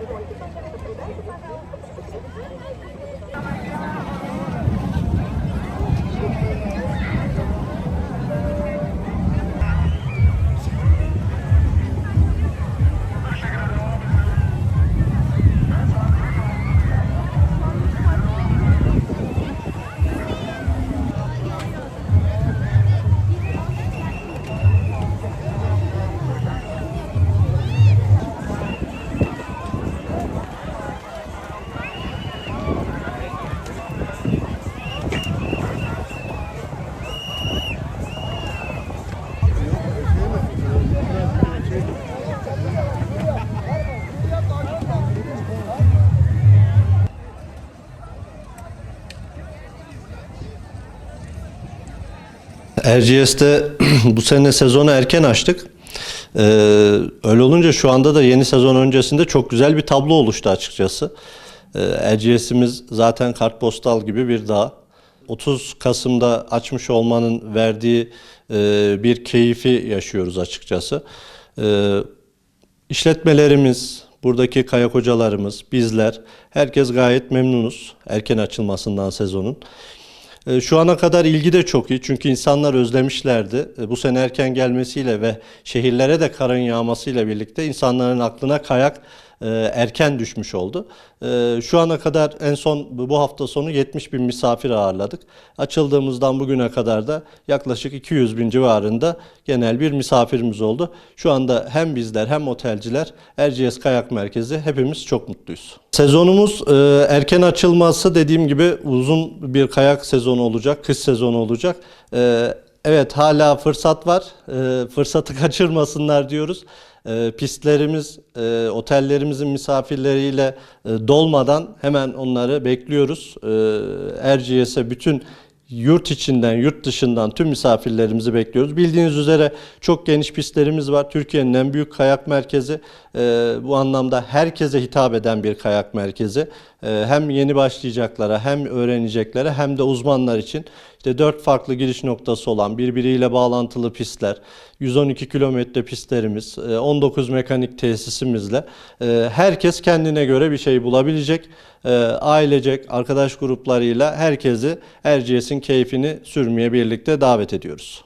Thank you. Erciyes'te bu sene sezonu erken açtık. Ee, öyle olunca şu anda da yeni sezon öncesinde çok güzel bir tablo oluştu açıkçası. Ee, zaten kartpostal gibi bir dağ. 30 Kasım'da açmış olmanın verdiği e, bir keyfi yaşıyoruz açıkçası. Ee, İşletmelerimiz, buradaki kayak hocalarımız, bizler, herkes gayet memnunuz erken açılmasından sezonun. E, Şu ana kadar ilgi de çok iyi çünkü insanlar özlemişlerdi. E, Bu sene erken gelmesiyle ve şehirlere de karın yağmasıyla birlikte insanların aklına kayak erken düşmüş oldu. E, Şu ana kadar en son bu hafta sonu 70 bin misafir ağırladık. Açıldığımızdan bugüne kadar da yaklaşık 200 bin civarında genel bir misafirimiz oldu. Şu anda hem bizler hem otelciler Erciyes Kayak Merkezi hepimiz çok mutluyuz. Sezonumuz e, erken açılması dediğim gibi uzun bir kayak sezonu olacak, kış sezonu olacak. E, Evet hala fırsat var. E, fırsatı kaçırmasınlar diyoruz. E, pistlerimiz, e, otellerimizin misafirleriyle e, dolmadan hemen onları bekliyoruz. E, Erciyes'e bütün yurt içinden, yurt dışından tüm misafirlerimizi bekliyoruz. Bildiğiniz üzere çok geniş pistlerimiz var. Türkiye'nin en büyük kayak merkezi. Ee, bu anlamda herkese hitap eden bir kayak merkezi. Ee, hem yeni başlayacaklara, hem öğreneceklere, hem de uzmanlar için işte dört farklı giriş noktası olan birbiriyle bağlantılı pistler, 112 kilometre pistlerimiz, e, 19 mekanik tesisimizle e, herkes kendine göre bir şey bulabilecek. E, Ailecek, arkadaş gruplarıyla herkesi Erciyes'in keyfini sürmeye birlikte davet ediyoruz.